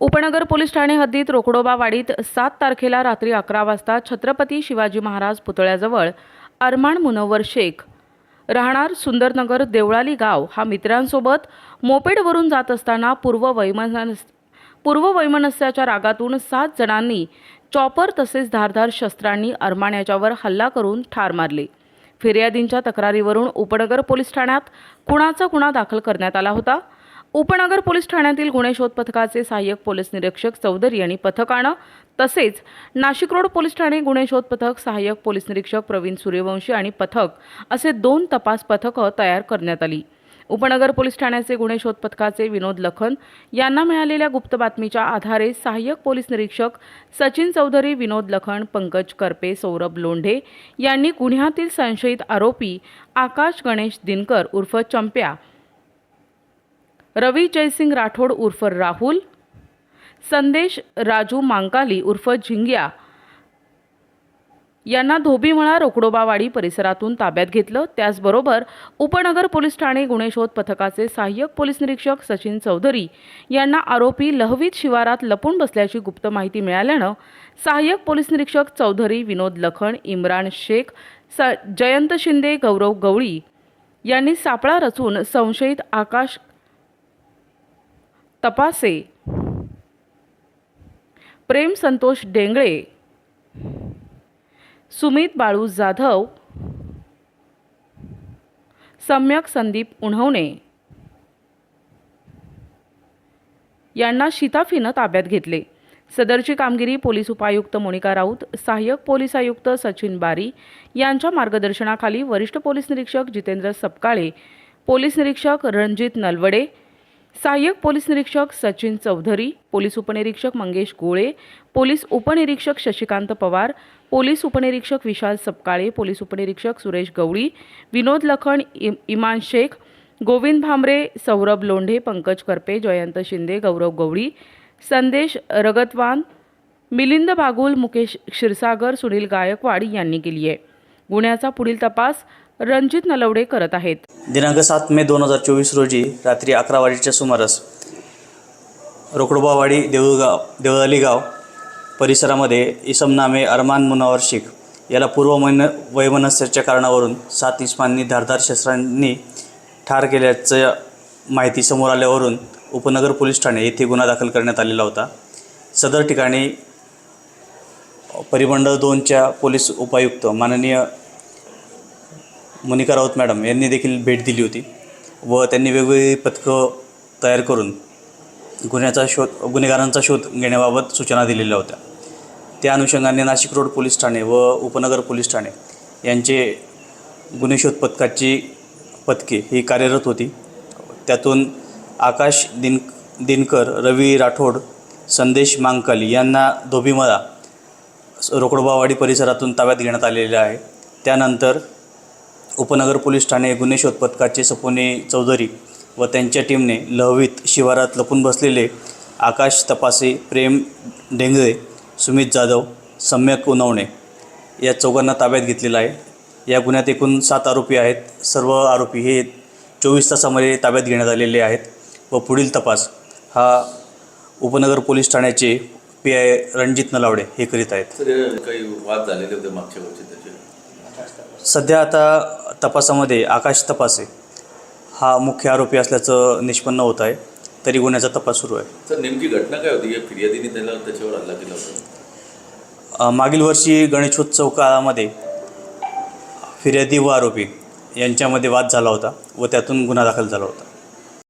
उपनगर पोलीस ठाणे हद्दीत रोकडोबावाडीत सात तारखेला रात्री अकरा वाजता छत्रपती शिवाजी महाराज पुतळ्याजवळ अरमान मुनव्वर शेख राहणार सुंदरनगर देवळाली गाव हा मित्रांसोबत मोपेडवरून जात असताना पूर्व वैमनस पूर्व वैमनस्याच्या रागातून सात जणांनी चॉपर तसेच धारधार शस्त्रांनी अरमान याच्यावर हल्ला करून ठार मारले. फिर्यादींच्या तक्रारीवरून उपनगर पोलीस ठाण्यात खुणाचा गुन्हा दाखल करण्यात आला होता. उपनगर पोलीस ठाण्यातील गुन्हे शोध पथकाचे सहाय्यक पोलीस निरीक्षक चौधरी यांनी पथकानं तसेच नाशिक रोड पोलीस ठाणे गुन्हे शोध पथक सहाय्यक पोलीस निरीक्षक प्रवीण सूर्यवंशी आणि पथक असे दोन तपास पथकं तयार करण्यात आली. उपनगर पोलीस ठाण्याचे गुन्हे शोध पथकाचे विनोद लखन यांना मिळालेल्या गुप्त बातमीच्या आधारे सहाय्यक पोलीस निरीक्षक सचिन चौधरी विनोद लखन पंकज करपे सौरभ लोंढे यांनी गुन्ह्यातील संशयित आरोपी आकाश गणेश दिनकर उर्फ चंप्या रवी जयसिंग राठोड उर्फ राहुल संदेश राजू मांकाली उर्फ झिंग्या. यांना धोबीमळा रोकडोबावाडी परिसरातून ताब्यात घेतलं. त्याचबरोबर उपनगर पोलीस ठाणे गुन्हे शोध पथकाचे सहाय्यक पोलीस निरीक्षक सचिन चौधरी यांना आरोपी लहवीत शिवारात लपून बसल्याची गुप्त माहिती मिळाल्यानं सहाय्यक पोलीस निरीक्षक चौधरी विनोद लखन इम्रान शेख स जयंत शिंदे गौरव गवळी यांनी सापळा रचून संशयित आकाश तपासे. प्रेम संतोष डेंगळे. सुमित बाळू जाधव. सम्यक संदीप उन्हवणे. यांना शिताफीनं ताब्यात घेतले. सदरची कामगिरी पोलीस उपायुक्त मोनिका राऊत सहाय्यक पोलीस आयुक्त सचिन बारी यांच्या मार्गदर्शनाखाली वरिष्ठ पोलीस निरीक्षक जितेंद्र सपकाळे पोलीस निरीक्षक रणजित नलवडे सहाय्यक पोलीस निरीक्षक सचिन चौधरी पोलीस उपनिरीक्षक मंगेश गोळे पोलीस उपनिरीक्षक शशिकांत पवार पोलीस उपनिरीक्षक विशाल सपकाळे पोलीस उपनिरीक्षक सुरेश गवळी विनोद लखन इम इमान शेख गोविंद भामरे सौरभ लोंढे पंकज करपे जयंत शिंदे गौरव गवळी संदेश रगतवान मिलिंद बागुल मुकेश क्षीरसागर सुनील गायकवाड यांनी केली आहे. गुन्ह्याचा पुढील तपास रणजित नलवडे करत आहेत. दिनांक सात मे दोन हजार चोवीस रोजी रात्री अकरा वाजेच्या सुमारास रोकडोबावाडी देऊळगाव देवळाली गाव परिसरामध्ये इसम नामे अरमान मुनावर शेख याला पूर्व मन वैमनस्याच्या कारणावरून सात इस्मांनी धारदार शस्त्रांनी ठार केल्याचं माहिती समोर आल्यावरून उपनगर पोलीस ठाणे येथे गुन्हा दाखल करण्यात आलेला होता. सदर ठिकाणी परिमंडळ दोनच्या पोलीस उपायुक्त माननीय मनिका राऊत मॅडम यांनी देखील भेट दिली होती व त्यांनी वेगवेगळी पथकं तयार करून गुन्ह्याचा शोध गुन्हेगारांचा शोध घेण्याबाबत सूचना दिलेल्या होत्या. त्या अनुषंगाने नाशिक रोड पोलीस ठाणे व उपनगर पोलीस ठाणे यांचे गुन्हे शोध पथकाची पथके ही कार्यरत होती. त्यातून आकाश दिन दिनकर रवी राठोड संदेश मांकल यांना धोबीमळा रोकडोबावाडी परिसरातून ताब्यात घेण्यात आलेले आहे. त्यानंतर उपनगर पोलीस ठाणे गुन्हे शोध पथकाचे सपोने चौधरी व त्यांच्या टीमने लहवीत शिवारात लपून बसलेले आकाश तपासे प्रेम डेंगळे सुमित जाधव सम्यक उनवणे या चौघांना ताब्यात घेतलेलं आहे. या गुन्ह्यात एकूण सात आरोपी आहेत. सर्व आरोपी हे चोवीस तासामध्ये ताब्यात घेण्यात आलेले आहेत व पुढील तपास हा उपनगर पोलीस ठाण्याचे पी आय रणजित नलावडे हे करीत आहेत. तर काही वाद झालेले होते मागच्या वर्षी त्याचे? सध्या आता तपासामध्ये आकाश तपासे. हा मुख्य आरोपी असल्याचं निष्पन्न होत आहे. तरी गुन्ह्याचा तपास सुरू आहे. तर नेमकी घटना काय होती? या फिर्यादीने त्याला त्याच्यावर हल्ला केला होता. अ, मागील वर्षी गणेशोत्सव काळामध्ये फिर्यादी व आरोपी यांच्यामध्ये वाद झाला होता व त्यातून गुन्हा दाखल झाला होता.